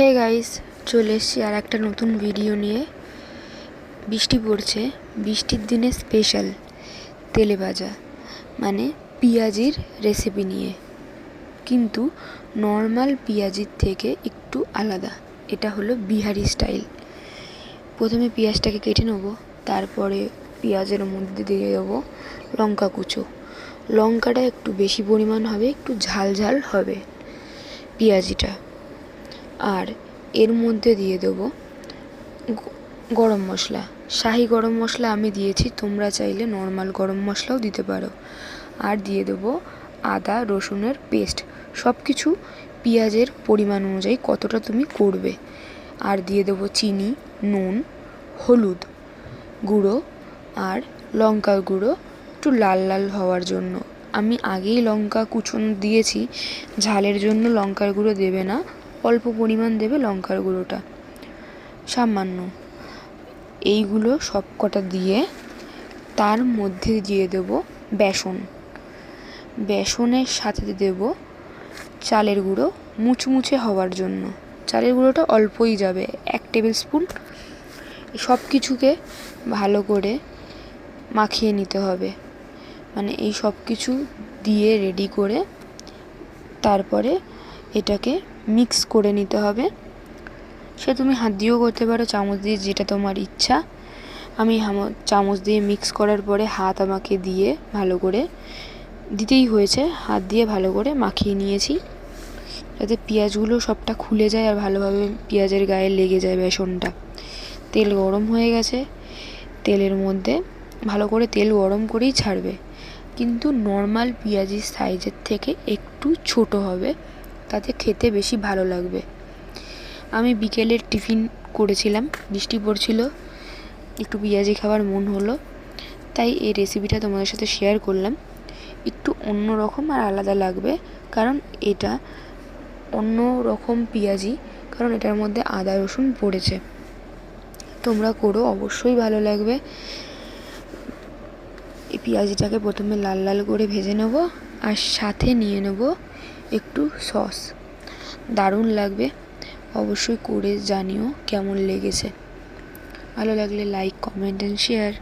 Hey guys চলে এসছি আর একটা নতুন ভিডিও নিয়ে। বৃষ্টি পড়ছে। বৃষ্টির দিনে স্পেশাল তেলে ভাজা মানে পেঁয়াজির রেসিপি নিয়ে। কিন্তু নর্মাল পেঁয়াজির থেকে একটু আলাদা। এটা হলো বিহারি স্টাইল প্রথমে পেঁয়াজটাকে কেটে নেব, তারপরে পেঁয়াজের মধ্যে দিয়ে দেবো লঙ্কা কুচো। লঙ্কাটা একটু বেশি পরিমাণ হবে, একটু ঝাল ঝাল হবে পেঁয়াজিটা। আর এর মধ্যে দিয়ে দেবো গরম মশলা। শাহি গরম মশলা আমি দিয়েছি, তোমরা চাইলে নর্মাল গরম মশলাও দিতে পারো। আর দিয়ে দেবো আদা, রসুনের পেস্ট সব কিছু পেঁয়াজের পরিমাণ অনুযায়ী কতটা তুমি করবে। আর দিয়ে দেবো চিনি, নুন, হলুদ গুঁড়ো আর লঙ্কার গুঁড়ো একটু লাল লাল হওয়ার জন্য। আমি আগেই লঙ্কা কুচন দিয়েছি, ঝালের জন্য লঙ্কার গুঁড়ো দেবে না। অল্প পরিমাণ দেবে লঙ্কার গুঁড়োটা। সামান্য। এইগুলো সব কটা দিয়ে তার মধ্যে দিয়ে দেবো বেসন। বেসনের সাথে দেবো চালের গুঁড়ো মুচমুচে হওয়ার জন্য। চালের গুঁড়োটা অল্পই যাবে, এক টেবিল স্পুন সব কিছুকে ভালো করে মাখিয়ে নিতে হবে। মানে এই সব কিছু দিয়ে রেডি করে তারপরে এটাকে মিক্স করে নিতে হবে। সে তুমি হাত দিয়েও করতে পারো, চামচ দিয়ে যেটা তোমার ইচ্ছা। আমি চামচ দিয়ে মিক্স করার পরে হাত আমাকে দিয়ে ভালো করে দিতেই হয়েছে। হাত দিয়ে ভালো করে মাখিয়ে নিয়েছি। যাতে পেঁয়াজগুলো সবটা খুলে যায় আর ভালোভাবে পেঁয়াজের গায়ে লেগে যায় বেসনটা। তেল গরম হয়ে গেছে। তেলের মধ্যে ভালো করে তেল গরম করেই ছাড়বে। কিন্তু নর্মাল পেঁয়াজির সাইজের থেকে একটু ছোট হবে। তাতে খেতে বেশি ভালো লাগবে। আমি বিকেলের টিফিন করেছিলাম, বৃষ্টি পড়ছিল, একটু পেঁয়াজি খাবার মন হলো, তাই এই রেসিপিটা তোমাদের সাথে শেয়ার করলাম। একটু অন্য রকম আর আলাদা লাগবে, কারণ এটা অন্য রকম পেঁয়াজি, কারণ এটার মধ্যে আদা, রসুন পড়েছে। তোমরা করো, অবশ্যই ভালো লাগবে। এই পেঁয়াজিটাকে প্রথমে লাল লাল করে ভেজে নেব, আর সাথে নিয়ে নেব একটু সস। দারুণ লাগবে। অবশ্যই করে জানিও কেমন লেগেছে। ভালো লাগলে লাইক কমেন্ট অ্যান্ড শেয়ার